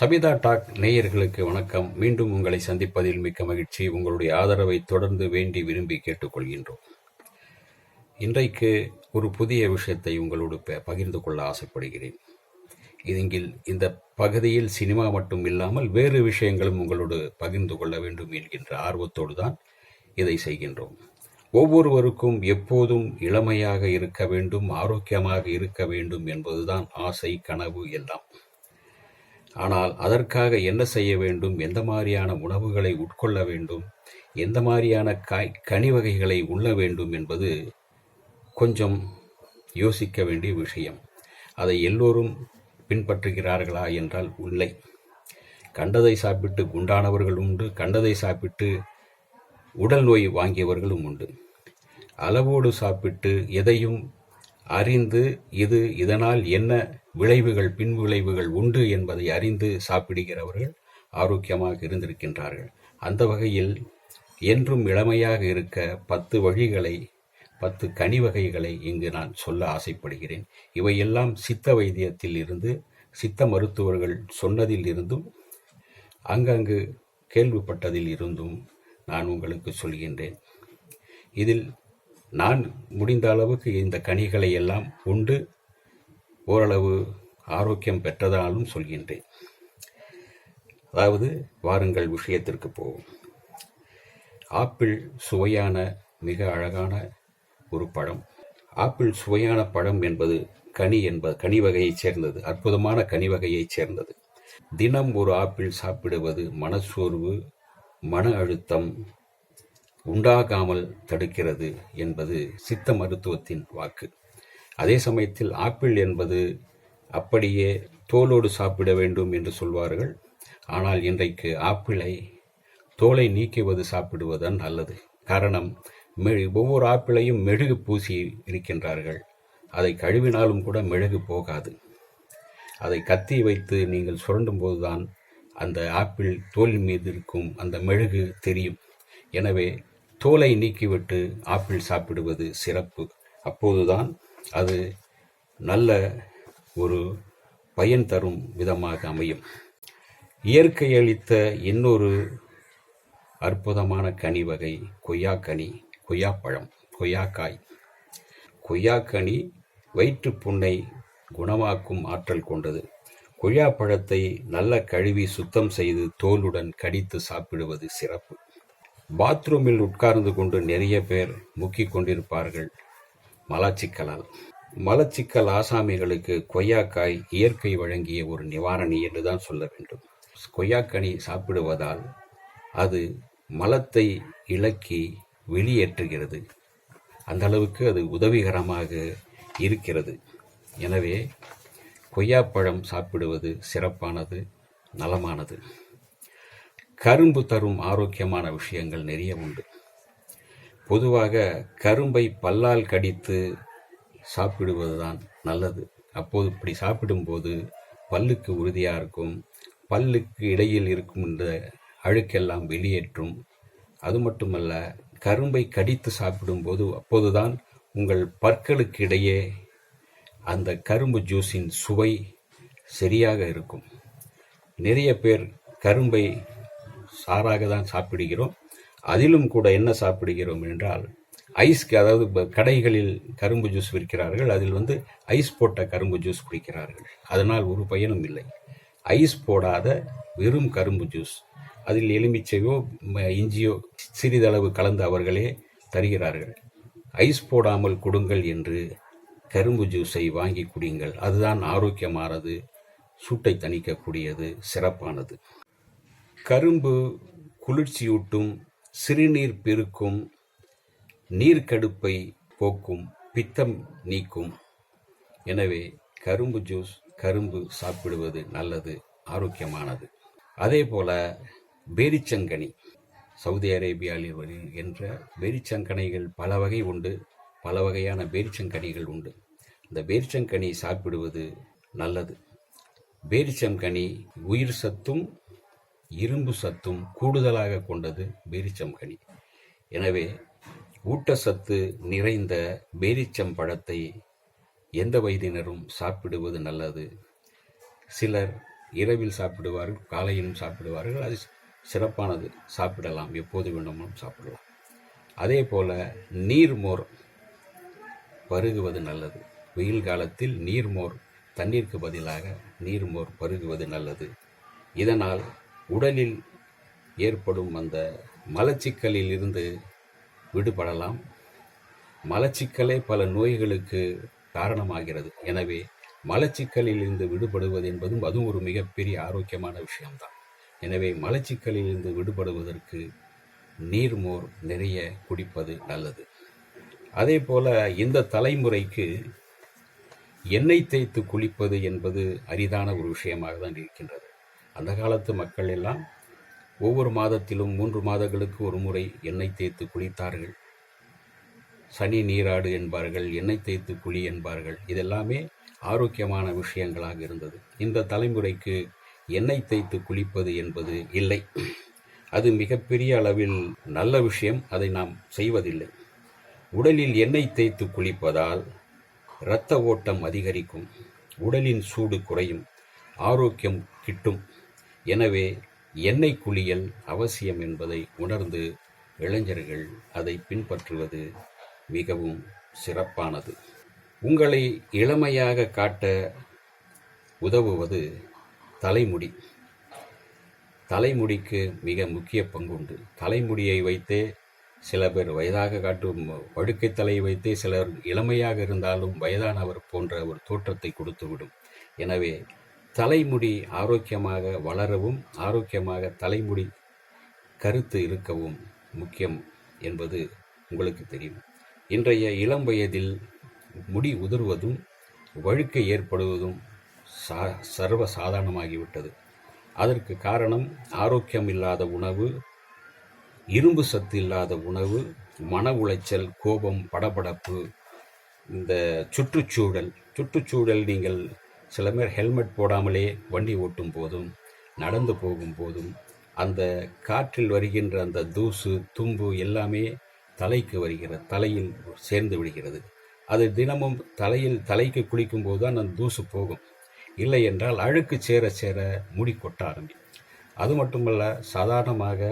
Sabitha talk நேயர்களுக்கு வணக்கம். மீண்டும் உங்களை சந்திப்பதில் மிக்க மகிழ்ச்சி. உங்களுடைய ஆதரவை தொடர்ந்து வேண்டி விரும்பி கேட்டுக்கொள்கின்றோம். இன்றைக்கு ஒரு புதிய விஷயத்தை உங்களோடு ப- பகிர்ந்து கொள்ள ஆசைப்படுகிறேன். இதில் இந்த பகுதியில் சினிமா மட்டும் இல்லாமல் வேறு விஷயங்களும் உங்களோடு பகிர்ந்து கொள்ள வேண்டும் என்கின்ற ஆர்வத்தோடு தான் இதை செய்கின்றோம். ஒவ்வொருவருக்கும் எப்போதும் இளமையாக இருக்க வேண்டும் ஆரோக்கியமாக இருக்க வேண்டும் என்பதுதான் ஆசை கனவு எல்லாம். ஆனால் அதற்காக என்ன செய்ய வேண்டும்? எந்த மாதிரியான உணவுகளை உட்கொள்ள வேண்டும்? எந்த மாதிரியான காய் கனி வகைகளை உண்ண வேண்டும் என்பது கொஞ்சம் யோசிக்க வேண்டிய விஷயம். அதை எல்லோரும் பின்பற்றுகிறார்களா என்றால் இல்லை. கண்டதை சாப்பிட்டு குண்டானவர்கள் உண்டு கண்டதை சாப்பிட்டு உடல் நோய் வாங்கியவர்களும் உண்டு. அளவோடு சாப்பிட்டு எதையும் அறிந்து இது இதனால் என்ன விளைவுகள் பின் விளைவுகள் உண்டு என்பதை அறிந்து சாப்பிடுகிறவர்கள் ஆரோக்கியமாக இருந்திருக்கின்றார்கள். அந்த வகையில் என்றும் இளமையாக இருக்க பத்து வழிகளை பத்து கனி வகைகளை இங்கு நான் சொல்ல ஆசைப்படுகிறேன். இவையெல்லாம் சித்த வைத்தியத்தில் இருந்து சித்த மருத்துவர்கள் சொன்னதில் இருந்தும் அங்கங்கு கேள்விப்பட்டதில் இருந்தும் நான் உங்களுக்கு சொல்கின்றேன். இதில் நான் முடிந்த அளவுக்கு இந்த கனிகளை எல்லாம் உண்டு ஓரளவு ஆரோக்கியம் பெற்றதாலும் சொல்கின்றேன். அதாவது வாருங்கள் விஷயத்திற்கு போவோம். ஆப்பிள் சுவையான மிக அழகான ஒரு பழம். ஆப்பிள் சுவையான பழம் என்பது கனி என்பது கனி வகையைச் சேர்ந்தது அற்புதமான கனி வகையைச் சேர்ந்தது. தினம் ஒரு ஆப்பிள் சாப்பிடுவது மனச்சோர்வு மன அழுத்தம் உண்டாகாமல் தடுக்கிறது என்பது சித்த மருத்துவத்தின் வாக்கு. அதே சமயத்தில் ஆப்பிள் என்பது அப்படியே தோலோடு சாப்பிட வேண்டும் என்று சொல்வார்கள். ஆனால் இன்றைக்கு ஆப்பிளை தோலை நீக்குவது சாப்பிடுவதுதான் நல்லது. காரணம் மெழு ஒவ்வொரு ஆப்பிளையும் மெழுகு பூசி இருக்கின்றார்கள். அதை கழுவினாலும் கூட மெழுகு போகாது. அதை கத்தி வைத்து நீங்கள் சுரண்டும் போதுதான் அந்த ஆப்பிள் தோல் மீது இருக்கும் அந்த மெழுகு தெரியும். எனவே தோலை நீக்கிவிட்டு ஆப்பிள் சாப்பிடுவது சிறப்பு. அப்போதுதான் அது நல்ல ஒரு பயன் தரும் விதமாக அமையும். இயற்கை அளித்த இன்னொரு அற்புதமான கனி வகை கொய்யாக்கனி கொய்யாப்பழம் கொய்யாக்காய். கொய்யாக்கனி வயிற்றுப் புண்ணை குணமாக்கும் ஆற்றல் கொண்டது. கொய்யாப்பழத்தை நல்ல கழுவி சுத்தம் செய்து தோலுடன் கடித்து சாப்பிடுவது சிறப்பு. பாத்ரூமில் உட்கார்ந்து கொண்டு நிறைய பேர் முக்கிக் கொண்டிருப்பார்கள். மலச்சிக்கலால். மலச்சிக்கல் ஆசாமிகளுக்கு கொய்யாக்காய் இயற்கை வழங்கிய ஒரு நிவாரணி என்று தான் சொல்ல வேண்டும். கொய்யாக்கனி சாப்பிடுவதால் அது மலத்தை இலக்கி வெளியேற்றுகிறது. அந்த அளவுக்கு அது உதவிகரமாக இருக்கிறது. எனவே கொய்யாப்பழம் சாப்பிடுவது சிறப்பானது நலமானது. கரும்பு தரும் ஆரோக்கியமான விஷயங்கள் நிறைய உண்டு. பொதுவாக கரும்பை பல்லால் கடித்து சாப்பிடுவதுதான் நல்லது. அப்போது இப்படி சாப்பிடும்போது பல்லுக்கு உறுதியாக இருக்கும் பல்லுக்கு இடையில் இருக்கும் இந்த அழுக்கெல்லாம் வெளியேற்றும். அது மட்டுமல்ல கரும்பை கடித்து சாப்பிடும்போது அப்போதுதான் உங்கள் பற்களுக்கு இடையே அந்த கரும்பு ஜூஸின் சுவை சரியாக இருக்கும். நிறைய பேர் கரும்பை சாறாக தான் சாப்பிடுகிறோம். அதிலும் கூட என்ன சாப்பிடுகிறோம் என்றால் ஐஸ்க்கு அதாவது கடைகளில் கரும்பு ஜூஸ் விற்கிறார்கள் அதில் வந்து ஐஸ் போட்ட கரும்பு ஜூஸ் குடிக்கிறார்கள். அதனால் ஒரு பயனும் இல்லை. ஐஸ் போடாத வெறும் கரும்பு ஜூஸ் அதில் எலுமிச்சையோ ம- இஞ்சியோ சிறிதளவு கலந்து அவர்களே தருகிறார்கள். ஐஸ் போடாமல் கொடுங்கள் என்று கரும்பு ஜூஸை வாங்கி குடிங்கள். அதுதான் ஆரோக்கியமானது சூட்டை தணிக்கக்கூடியது சிறப்பானது. கரும்பு குளிர்ச்சியூட்டும் சிறுநீர் பெருக்கும் நீர்க்கடுப்பை போக்கும் பித்தம் நீக்கும். எனவே கரும்பு ஜூஸ் கரும்பு சாப்பிடுவது நல்லது ஆரோக்கியமானது. அதே போல பேரிச்சங்கனி சவுதி அரேபியாவில் வரு- என்ற பேரிச்சங்கனிகள் பல வகை உண்டு பல வகையான பேரிச்சங்கனிகள் உண்டு. இந்த பேரிச்சங்கனி சாப்பிடுவது நல்லது. பேரிச்சங்கனி உயிர் சத்தும் இரும்பு சத்தும் கூடுதலாக கொண்டது பேரிச்சங்கனி எனவே ஊட்டச்சத்து நிறைந்த பேரிச்சம் பழத்தை எந்த வயதினரும் சாப்பிடுவது நல்லது. சிலர் இரவில் சாப்பிடுவார்கள் காலையிலும் சாப்பிடுவார்கள். அது சிறப்பானது. சாப்பிடலாம். எப்போது வேண்டுமானும் சாப்பிடலாம். அதே போல் நீர்மோர் பருகுவது நல்லது. வெயில் காலத்தில் நீர்மோர் தண்ணீருக்கு பதிலாக நீர்மோர் பருகுவது நல்லது. இதனால் உடலில் ஏற்படும் அந்த மலச்சிக்கலில் இருந்து விடுபடலாம். மலச்சிக்கலே பல நோய்களுக்கு காரணமாகிறது. எனவே மலச்சிக்கலில் இருந்து விடுபடுவது என்பதும் அதுவும் ஒரு மிகப்பெரிய ஆரோக்கியமான விஷயம்தான். எனவே மலச்சிக்கலில் இருந்து விடுபடுவதற்கு நீர்மோர் நிறைய குடிப்பது நல்லது. அதே போல இந்த தலைமுறைக்கு எண்ணெய் தேய்த்து குளிப்பது என்பது அரிதான ஒரு விஷயமாக தான் இருக்கின்றது. அந்த காலத்து மக்கள் எல்லாம் ஒவ்வொரு மாதத்திலும் மூன்று மாதங்களுக்கு ஒரு முறை எண்ணெய் தேய்த்து குளித்தார்கள். சனி நீராடு என்பார்கள் எண்ணெய் தேய்த்து குழி என்பார்கள். இதெல்லாமே ஆரோக்கியமான விஷயங்களாக இருந்தது. இந்த தலைமுறைக்கு எண்ணெய் தேய்த்து குளிப்பது என்பது இல்லை. அது மிகப்பெரிய அளவில் நல்ல விஷயம் அதை நாம் செய்வதில்லை. உடலில் எண்ணெய் தேய்த்து குளிப்பதால் இரத்த ஓட்டம் அதிகரிக்கும் உடலின் சூடு குறையும் ஆரோக்கியம் கிட்டும். எனவே எண்ணெய் குளியல் அவசியம் என்பதை உணர்ந்து இளைஞர்கள் அதை பின்பற்றுவது மிகவும் சிறப்பானது. உங்களை இளமையாக காட்ட உதவுவது தலைமுடி. தலைமுடிக்கு மிக முக்கிய பங்குண்டு. தலைமுடியை வைத்தே சில பேர் வயதாக காட்டும் படுக்கை தலையை வைத்தே சிலர் இளமையாக இருந்தாலும் வயதானவர் போன்ற ஒரு தோற்றத்தை கொடுத்துவிடும். எனவே தலைமுடி ஆரோக்கியமாக வளரவும் ஆரோக்கியமாக தலைமுடி கருத்து இருக்கவும் முக்கியம் என்பது உங்களுக்கு தெரியும். இன்றைய இளம் வயதில் முடி உதிர்வதும் வழுக்கை ஏற்படுவதும் சா சர்வ சாதாரணமாகிவிட்டது. அதற்கு காரணம் ஆரோக்கியம் இல்லாத உணவு இரும்பு சத்து இல்லாத உணவு மன உளைச்சல் கோபம் படபடப்பு இந்த சுற்றுச்சூழல். சுற்றுச்சூழல் நீங்கள் சில பேர் ஹெல்மெட் போடாமலே வண்டி ஓட்டும் போதும் நடந்து போகும் போதும் அந்த காற்றில் வருகின்ற அந்த தூசு தும்பு எல்லாமே தலைக்கு வருகிறது தலையில் சேர்ந்து விடுகிறது. அது தினமும் தலையில் தலைக்கு குளிக்கும் போது தான் அந்த தூசு போகும். இல்லை என்றால் அழுக்கு சேர சேர முடி கொட்ட ஆரம்பிக்கும். அது மட்டுமல்ல சாதாரணமாக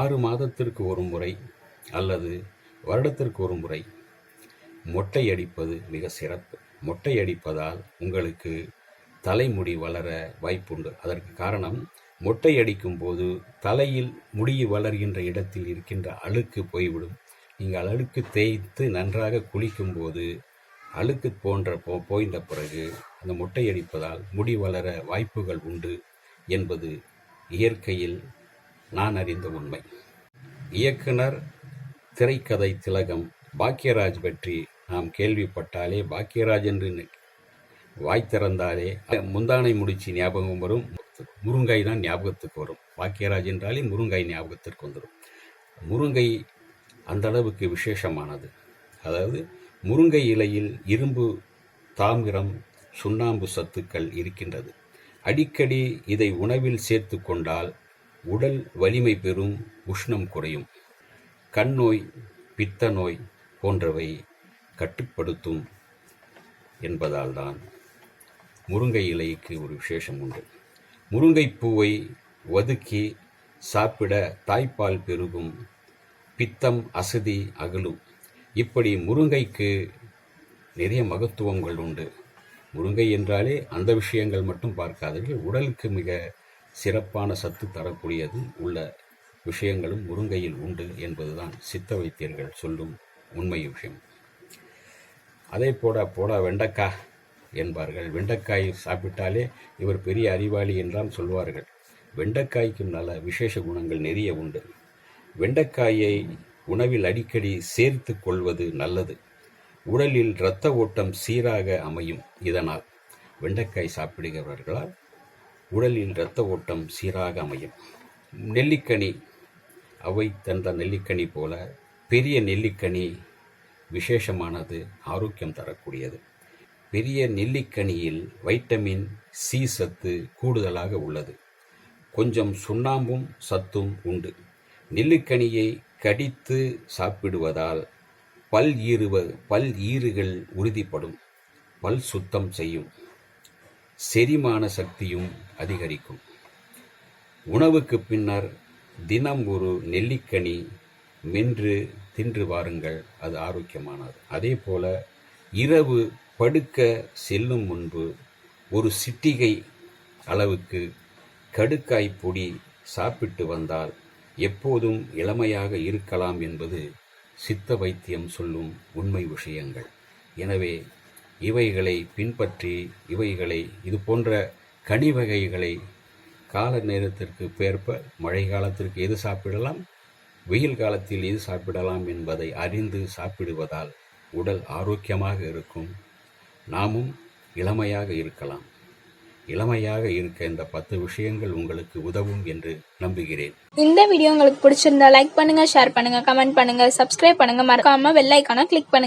ஆறு மாதத்திற்கு ஒரு முறை அல்லது வருடத்திற்கு ஒரு முறை மொட்டை அடிப்பது மிக சிறப்பு. மொட்டையடிப்பதால் உங்களுக்கு தலைமுடி வளர வாய்ப்புண்டு. அதற்கு காரணம் மொட்டையடிக்கும் போது தலையில் முடி வளர்கின்ற இடத்தில் இருக்கின்ற அழுக்கு போய்விடும். நீங்கள் அழுக்கு தேய்த்து நன்றாக குளிக்கும் போது அழுக்கு போன்ற போ போய்ந்த பிறகு அந்த மொட்டையடிப்பதால் முடி வளர வாய்ப்புகள் உண்டு என்பது இயற்கையில் நான் அறிந்த உண்மை. இயக்குனர் திரைக்கதை திலகம் பாக்யராஜ் பற்றி நாம் கேள்விப்பட்டாலே பாக்கியராஜ் என்று வாய் திறந்தாலே முந்தானை முடிச்சு ஞாபகம் வரும். முருங்காய் தான் ஞாபகத்துக்கு வரும். பாக்கியராஜ் என்றாலே முருங்காய் ஞாபகத்திற்கு வந்துடும் முருங்கை அந்த அளவுக்கு விசேஷமானது. அதாவது முருங்கை இலையில் இரும்பு தாமிரம் சுண்ணாம்பு சத்துக்கள் இருக்கின்றது. அடிக்கடி இதை உணவில் சேர்த்து கொண்டால் உடல் வலிமை பெறும் உஷ்ணம் குறையும். கண் நோய் பித்த நோய் போன்றவை கட்டுப்படுத்தும் என்பதால்தான் முருங்கை இலைக்கு ஒரு விசேஷம் உண்டு. முருங்கை பூவை ஒதுக்கி சாப்பிட தாய்ப்பால் பெருகும் பித்தம் அசதி அகலும். இப்படி முருங்கைக்கு நிறைய மகத்துவங்கள் உண்டு. முருங்கை என்றாலே அந்த விஷயங்கள் மட்டும் பார்க்காதீர்கள் உடலுக்கு மிக சிறப்பான சத்து தரக்கூடியது உள்ள விஷயங்களும் முருங்கையில் உண்டு என்பதுதான் சித்த வைத்தியர்கள் சொல்லும் உண்மை விஷயம். அதை போட போட வெண்டைக்காய் என்பார்கள். வெண்டைக்காய் சாப்பிட்டாலே இவர் பெரிய அறிவாளி என்றாம் சொல்வார்கள். வெண்டைக்காய்க்கும் நல்ல விசேஷ குணங்கள் நிறைய உண்டு. வெண்டைக்காயை உணவில் அடிக்கடி சேர்த்து கொள்வது நல்லது. உடலில் இரத்த ஓட்டம் சீராக அமையும் இதனால். வெண்டைக்காய் சாப்பிடுகிறவர்களால் உடலில் இரத்த ஓட்டம் சீராக அமையும். நெல்லிக்கனி. அவை தந்த நெல்லிக்கனி போல பெரிய நெல்லிக்கனி விசேஷமானது ஆரோக்கியம் தரக்கூடியது. பெரிய நெல்லிக்கனியில் வைட்டமின் சி சத்து கூடுதலாக உள்ளது. கொஞ்சம் சுண்ணாம்பும் சத்தும் உண்டு. நெல்லிக்கனியை கடித்து சாப்பிடுவதால் பல் ஈறுவ பல் ஈறுகள் உறுதிப்படும். பல் சுத்தம் செய்யும். செரிமான சக்தியும் அதிகரிக்கும். உணவுக்கு பின்னர் தினம் ஒரு நெல்லிக்கனி மென்று தின்று வாருங்கள் அது ஆரோக்கியமானது. அதே போல இரவு படுக்க செல்லும் முன்பு ஒரு சிட்டிகை அளவுக்கு கடுக்காய் பொடி சாப்பிட்டு வந்தால் எப்போதும் இளமையாக இருக்கலாம் என்பது சித்த வைத்தியம் சொல்லும் உண்மை விஷயங்கள். எனவே இவைகளை பின்பற்றி இவைகளை இது போன்ற கனி வகைகளை கால நேரத்திற்கு பேர்ப்ப மழை காலத்திற்கு எது சாப்பிடலாம்? வெயில் காலத்தில் எது சாப்பிடலாம் என்பதை அறிந்து சாப்பிடுவதால் உடல் ஆரோக்கியமாக இருக்கும். நாமும் இளமையாக இருக்கலாம். இளமையாக இருக்க இந்த பத்து விஷயங்கள் உங்களுக்கு உதவும் என்று நம்புகிறேன். இந்த வீடியோ உங்களுக்கு பிடிச்சிருந்தா லைக் பண்ணுங்க ஷேர் பண்ணுங்க கமெண்ட் பண்ணுங்க சப்ஸ்கிரைப் பண்ணுங்க. மறக்காம வெள்ளைக்கான கிளிக் பண்ணுங்க.